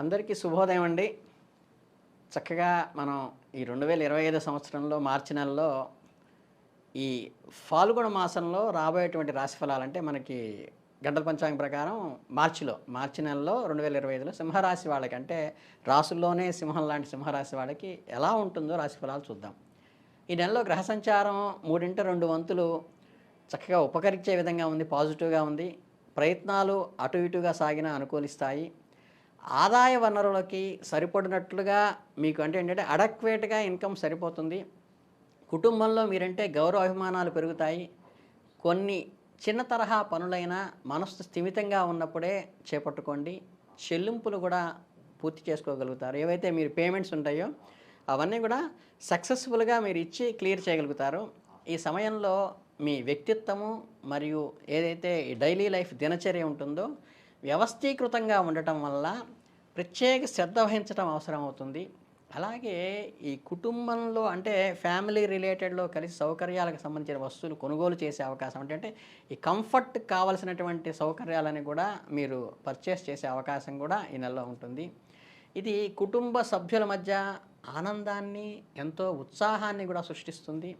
అందరికీ శుభోదయం అండి. చక్కగా మనం ఈ రెండు వేల ఇరవై ఐదు సంవత్సరంలో మార్చి నెలలో ఈ ఫాల్గుణ మాసంలో రాబోయేటువంటి రాశి ఫలాలంటే మనకి గంటల పంచాంగం ప్రకారం మార్చిలో మార్చి నెలలో రెండు వేల ఇరవై ఐదులో సింహరాశి వాళ్ళకి అంటే రాసుల్లోనే సింహం లాంటి సింహరాశి వాళ్ళకి ఎలా ఉంటుందో రాశి ఫలాలు చూద్దాం. ఈ నెలలో గ్రహ సంచారం మూడింట రెండు వంతులు చక్కగా ఉపకరించే విధంగా ఉంది పాజిటివ్గా ఉంది. ప్రయత్నాలు అటు ఇటుగా సాగిన అనుకూలిస్తాయి. ఆదాయ వనరులకి సరిపడినట్లుగా మీకు అంటే ఏంటంటే అడక్వేట్గా ఇన్కమ్ సరిపోతుంది. కుటుంబంలో మీరంటే గౌరవ అభిమానాలు పెరుగుతాయి. కొన్ని చిన్న తరహా పనులైనా మనస్సు స్థిమితంగా ఉన్నప్పుడే చేపట్టుకోండి. చెల్లింపులు కూడా పూర్తి చేసుకోగలుగుతారు. ఏవైతే మీరు పేమెంట్స్ ఉంటాయో అవన్నీ కూడా సక్సెస్ఫుల్గా మీరు ఇచ్చి క్లియర్ చేయగలుగుతారు. ఈ సమయంలో మీ వ్యక్తిత్వము మరియు ఏదైతే డైలీ లైఫ్ దినచర్య ఉంటుందో వ్యవస్థీకృతంగా ఉండటం వల్ల ప్రత్యేక శ్రద్ధ వహించడం అవసరం అవుతుంది అలాగే ఈ కుటుంబంలో అంటే ఫ్యామిలీ రిలేటెడ్లో కలిసి సౌకర్యాలకు సంబంధించిన వస్తువులు కొనుగోలు చేసే అవకాశం ఏంటంటే అంటే ఈ కంఫర్ట్ కావలసినటువంటి సౌకర్యాలని కూడా మీరు పర్చేస్ చేసే అవకాశం కూడా ఈ నెలలో ఉంటుంది. ఇది కుటుంబ సభ్యుల మధ్య ఆనందాన్ని ఎంతో ఉత్సాహాన్ని కూడా సృష్టిస్తుంది.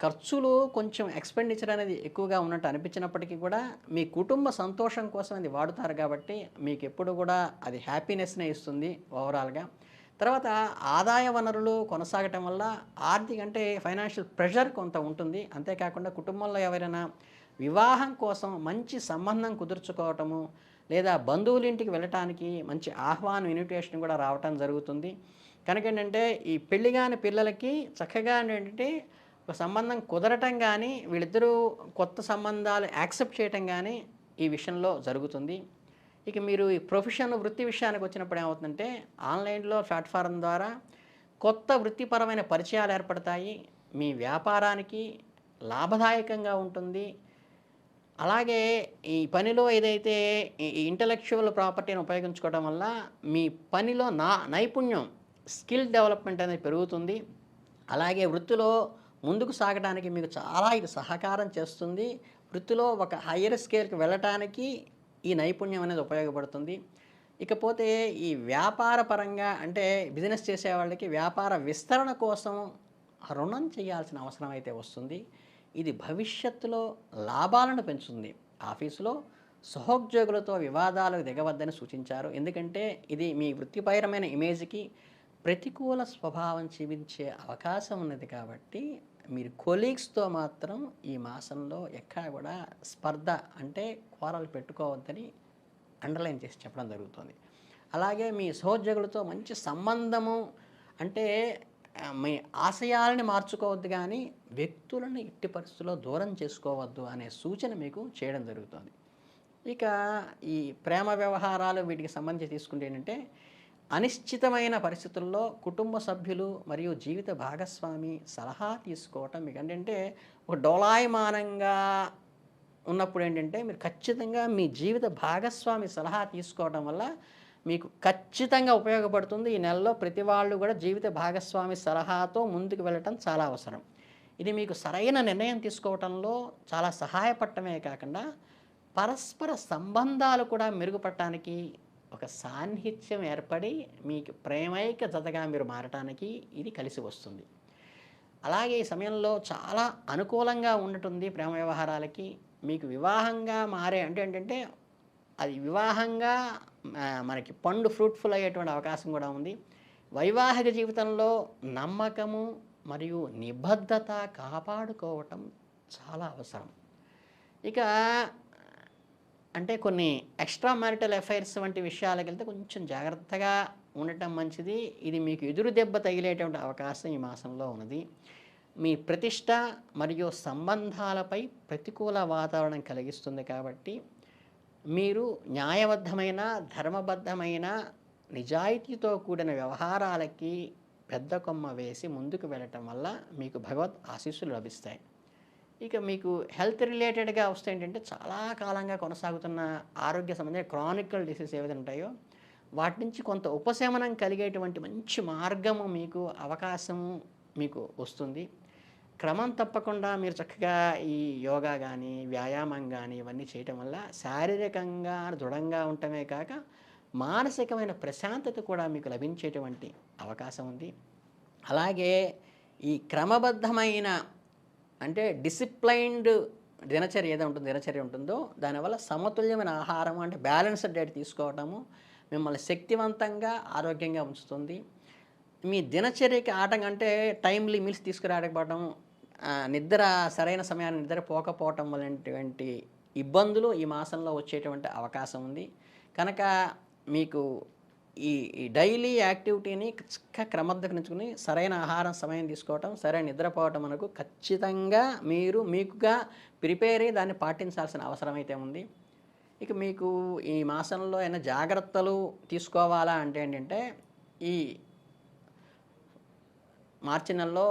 ఖర్చులు కొంచెం ఎక్స్పెండిచర్ అనేది ఎక్కువగా ఉన్నట్టు అనిపించినప్పటికీ కూడా మీ కుటుంబ సంతోషం కోసం అది వాడుతారు కాబట్టి మీకు ఎప్పుడు కూడా అది హ్యాపీనెస్నే ఇస్తుంది ఓవరాల్గా తర్వాత ఆదాయ వనరులు కొనసాగటం వల్ల ఆర్థిక అంటే ఫైనాన్షియల్ ప్రెషర్ కొంత ఉంటుంది. అంతేకాకుండా కుటుంబంలో ఎవరైనా వివాహం కోసం మంచి సంబంధం కుదుర్చుకోవటము లేదా బంధువుల ఇంటికి వెళ్ళటానికి మంచి ఆహ్వానం ఇన్విటేషన్ కూడా రావటం జరుగుతుంది. కనుక ఏంటంటే ఈ పెళ్ళి కాని పిల్లలకి చక్కగా ఏంటంటే ఒక సంబంధం కుదరటం కానీ వీళ్ళిద్దరూ కొత్త సంబంధాలు యాక్సెప్ట్ చేయటం కానీ ఈ విషయంలో జరుగుతుంది. ఇక మీరు ఈ ప్రొఫెషన్ వృత్తి విషయానికి వచ్చినప్పుడు ఏమవుతుందంటే ఆన్లైన్లో ప్లాట్ఫారం ద్వారా కొత్త వృత్తిపరమైన పరిచయాలు ఏర్పడతాయి. మీ వ్యాపారానికి లాభదాయకంగా ఉంటుంది. అలాగే ఈ పనిలో ఏదైతే ఈ ఇంటలెక్చువల్ ప్రాపర్టీని ఉపయోగించుకోవడం వల్ల మీ పనిలో నా నైపుణ్యం స్కిల్ డెవలప్మెంట్ అనేది పెరుగుతుంది. అలాగే వృత్తిలో ముందుకు సాగడానికి మీకు చాలా ఇది సహకారం చేస్తుంది. వృత్తిలో ఒక హయ్యర్ స్కేల్కి వెళ్ళటానికి ఈ నైపుణ్యం అనేది ఉపయోగపడుతుంది. ఇకపోతే ఈ వ్యాపార పరంగా అంటే బిజినెస్ చేసే వాళ్ళకి వ్యాపార విస్తరణ కోసం రుణం చేయాల్సిన అవసరం అయితే వస్తుంది. ఇది భవిష్యత్తులో లాభాలను పెంచుతుంది. ఆఫీసులో సహోద్యోగులతో వివాదాలకు దిగవద్దని సూచించారు. ఎందుకంటే ఇది మీ వృత్తిపరమైన ఇమేజ్కి ప్రతికూల స్వభావం చూపించే అవకాశం ఉన్నది కాబట్టి మీరు కొలీగ్స్తో మాత్రం ఈ మాసంలో ఎక్కడ కూడా స్పర్ధ అంటే కోరలు పెట్టుకోవద్దని అండర్లైన్ చేసి చెప్పడం జరుగుతుంది. అలాగే మీ సహోద్యోగులతో మంచి సంబంధము అంటే మీ ఆశయాలని మార్చుకోవద్దు కానీ వ్యక్తులను ఎట్టి పరిస్థితుల్లో దూరం చేసుకోవద్దు అనే సూచన మీకు చేయడం జరుగుతుంది. ఇక ఈ ప్రేమ వ్యవహారాలు వీటికి సంబంధించి తీసుకుంటే ఏంటంటే అనిశ్చితమైన పరిస్థితుల్లో కుటుంబ సభ్యులు మరియు జీవిత భాగస్వామి సలహా తీసుకోవటం మీకు. ఏంటంటే ఒక డోలాయమానంగా ఉన్నప్పుడు ఏంటంటే మీరు ఖచ్చితంగా మీ జీవిత భాగస్వామి సలహా తీసుకోవడం వల్ల మీకు ఖచ్చితంగా ఉపయోగపడుతుంది. ఈ నెలలో ప్రతి వాళ్ళు కూడా జీవిత భాగస్వామి సలహాతో ముందుకు వెళ్ళటం చాలా అవసరం. ఇది మీకు సరైన నిర్ణయం తీసుకోవటంలో చాలా సహాయపడటమే కాకుండా పరస్పర సంబంధాలు కూడా మెరుగుపడటానికి ఒక సాన్నిహిత్యం ఏర్పడి మీకు ప్రేమైక జతగా మీరు మారటానికి ఇది కలిసి వస్తుంది. అలాగే ఈ సమయంలో చాలా అనుకూలంగా ఉండటుంది ప్రేమ వ్యవహారాలకి. మీకు వివాహంగా మారే అంటే ఏంటంటే అది వివాహంగా మనకి పండు ఫ్రూట్ఫుల్ అయ్యేటువంటి అవకాశం కూడా ఉంది. వైవాహిక జీవితంలో నమ్మకము మరియు నిబద్ధత కాపాడుకోవటం చాలా అవసరం. ఇక అంటే కొన్ని ఎక్స్ట్రా మ్యారిటల్ అఫైర్స్ వంటి విషయాలకు వెళ్తే కొంచెం జాగ్రత్తగా ఉండటం మంచిది. ఇది మీకు ఎదురు దెబ్బ తగిలేటువంటి అవకాశం ఈ మాసంలో ఉన్నది. మీ ప్రతిష్ట మరియు సంబంధాలపై ప్రతికూల వాతావరణం కలిగిస్తుంది కాబట్టి మీరు న్యాయబద్ధమైన ధర్మబద్ధమైన నిజాయితీతో కూడిన వ్యవహారాలకి పెద్ద కొమ్మ వేసి ముందుకు వెళ్ళటం వల్ల మీకు భగవత్ ఆశీస్సులు లభిస్తాయి. ఇక మీకు హెల్త్ రిలేటెడ్గా వస్తే ఏంటంటే చాలా కాలంగా కొనసాగుతున్న ఆరోగ్య సంబంధించిన క్రానికల్ డిసీజ్ ఏవైతే ఉంటాయో వాటి నుంచి కొంత ఉపశమనం కలిగేటువంటి మంచి మార్గము మీకు అవకాశము మీకు వస్తుంది. క్రమం తప్పకుండా మీరు చక్కగా ఈ యోగా కానీ వ్యాయామం కానీ ఇవన్నీ చేయటం వల్ల శారీరకంగా దృఢంగా ఉండటమే కాక మానసికమైన ప్రశాంతత కూడా మీకు లభించేటువంటి అవకాశం ఉంది. అలాగే ఈ క్రమబద్ధమైన అంటే డిసిప్లైన్డ్ దినచర్య ఏదో ఉంటుంది దినచర్య ఉంటుందో దానివల్ల సమతుల్యమైన ఆహారం అంటే బ్యాలెన్స్డ్ డైట్ తీసుకోవటము మిమ్మల్ని శక్తివంతంగా ఆరోగ్యంగా ఉంచుతుంది. మీ దినచర్యకి ఆటంకం అంటే టైమ్లీ మీల్స్ తీసుకురాకపోవడం నిద్ర సరైన సమయాన్ని నిద్ర పోకపోవటం వలనటువంటి ఇబ్బందులు ఈ మాసంలో వచ్చేటువంటి అవకాశం ఉంది. కనుక మీకు ఈ ఈ డైలీ యాక్టివిటీని చక్కగా క్రమబద్ధరించుకుని సరైన ఆహారం సమయం తీసుకోవటం సరైన నిద్రపోవటం మనకు ఖచ్చితంగా మీరు మీకుగా ప్రిపేర్ అయ్యి దాన్ని పాటించాల్సిన అవసరం అయితే ఉంది. ఇక మీకు ఈ మాసంలో ఏమైనా జాగ్రత్తలు తీసుకోవాలా అంటే ఏంటంటే ఈ మార్చి నెలలో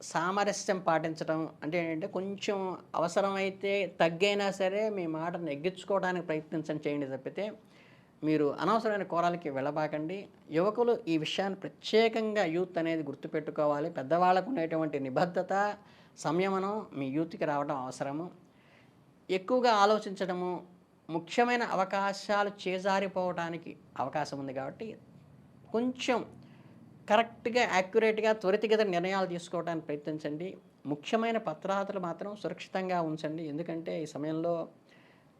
సామరస్యం పాటించడం అంటే ఏంటంటే కొంచెం అవసరమైతే తగ్గైనా సరే మీ మాటను ఎగ్గించుకోవడానికి ప్రయత్నించండి చేయండి తప్పితే మీరు అనవసరమైన కోరాలకి వెళ్ళబాకండి. యువకులు ఈ విషయాన్ని ప్రత్యేకంగా యూత్ అనేది గుర్తుపెట్టుకోవాలి. పెద్దవాళ్ళకు ఉండేటువంటి నిబద్ధత సంయమనం మీ యూత్కి రావడం అవసరము. ఎక్కువగా ఆలోచించడము ముఖ్యమైన అవకాశాలు చేజారిపోవడానికి అవకాశం ఉంది కాబట్టి కొంచెం కరెక్ట్గా యాక్యురేట్గా త్వరితగత నిర్ణయాలు తీసుకోవడానికి ప్రయత్నించండి. ముఖ్యమైన పత్రాతలు మాత్రం సురక్షితంగా ఉంచండి. ఎందుకంటే ఈ సమయంలో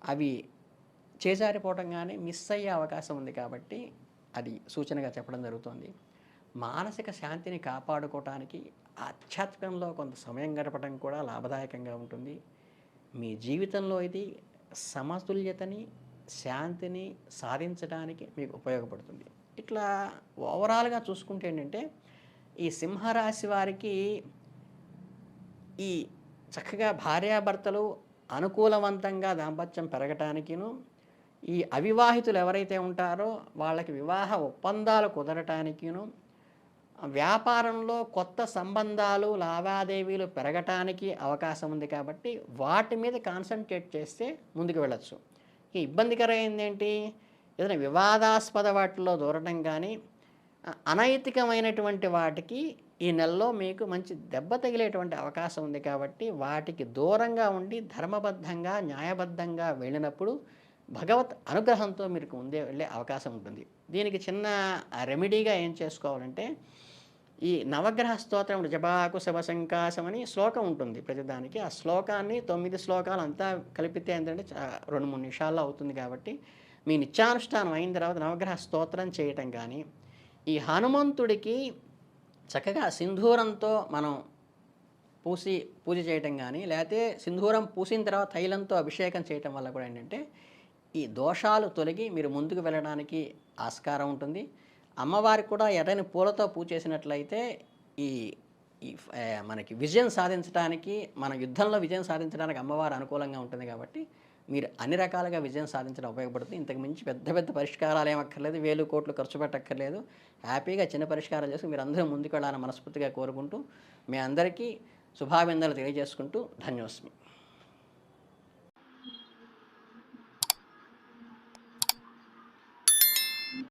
అవి చేజారిపోవడం కానీ మిస్ అయ్యే అవకాశం ఉంది కాబట్టి అది సూచనగా చెప్పడం జరుగుతుంది. మానసిక శాంతిని కాపాడుకోవటానికి ఆధ్యాత్మికంలో కొంత సమయం గడపడం కూడా లాభదాయకంగా ఉంటుంది. మీ జీవితంలో ఇది సమతుల్యతని శాంతిని సాధించడానికి మీకు ఉపయోగపడుతుంది. ఇట్లా ఓవరాల్గా చూసుకుంటే ఏంటంటే ఈ సింహరాశి వారికి ఈ చక్కగా భార్యాభర్తలు అనుకూలవంతంగా దాంపత్యం పెరగటానికిను ఈ అవివాహితులు ఎవరైతే ఉంటారో వాళ్ళకి వివాహ ఒప్పందాలు కుదరటానికిను వ్యాపారంలో కొత్త సంబంధాలు లావాదేవీలు పెరగటానికి అవకాశం ఉంది కాబట్టి వాటి మీద కాన్సన్ట్రేట్ చేస్తే ముందుకు వెళ్ళచ్చు. ఈ ఇబ్బందికరమైంది ఏంటి ఏదైనా వివాదాస్పద వాటిలో దూరడం కానీ అనైతికమైనటువంటి వాటికి ఈ నెలలో మీకు మంచి దెబ్బ తగిలేటువంటి అవకాశం ఉంది కాబట్టి వాటికి దూరంగా ఉండి ధర్మబద్ధంగా న్యాయబద్ధంగా వెళ్ళినప్పుడు భగవత్ అనుగ్రహంతో మీరు ముందే వెళ్ళే అవకాశం ఉంటుంది. దీనికి చిన్న రెమెడీగా ఏం చేసుకోవాలంటే ఈ నవగ్రహ స్తోత్రం జబాకు శవశంకాశం అని శ్లోకం ఉంటుంది ప్రతిదానికి. ఆ శ్లోకాన్ని తొమ్మిది శ్లోకాలు అంతా కలిపితే ఏంటంటే రెండు మూడు నిమిషాల్లో అవుతుంది కాబట్టి మీ నిత్యానుష్ఠానం అయిన తర్వాత నవగ్రహ స్తోత్రం చేయటం కానీ ఈ హనుమంతుడికి చక్కగా సింధూరంతో మనం పూసి పూజ చేయటం కానీ లేకపోతే సింధూరం పూసిన తర్వాత తైలంతో అభిషేకం చేయటం వల్ల కూడా ఏంటంటే ఈ దోషాలు తొలగి మీరు ముందుకు వెళ్ళడానికి ఆస్కారం ఉంటుంది. అమ్మవారికి కూడా ఎర్రని పూలతో పూజ చేసినట్లయితే ఈ ఈ మనకి విజయం సాధించడానికి మన యుద్ధంలో విజయం సాధించడానికి అమ్మవారు అనుకూలంగా ఉంటుంది కాబట్టి మీరు అన్ని రకాలుగా విజయం సాధించడం ఉపయోగపడుతుంది. ఇంతకు మించి పెద్ద పెద్ద పరిష్కారాలు ఏమక్కర్లేదు వేలు కోట్లు ఖర్చు పెట్టక్కర్లేదు. హ్యాపీగా చిన్న పరిష్కారాలు చేసి మీరు అందరూ ముందుకు వెళ్ళాలని మనస్ఫూర్తిగా కోరుకుంటూ మీ అందరికీ శుభాభినందనలు తెలియజేసుకుంటూ ధన్యోస్మి.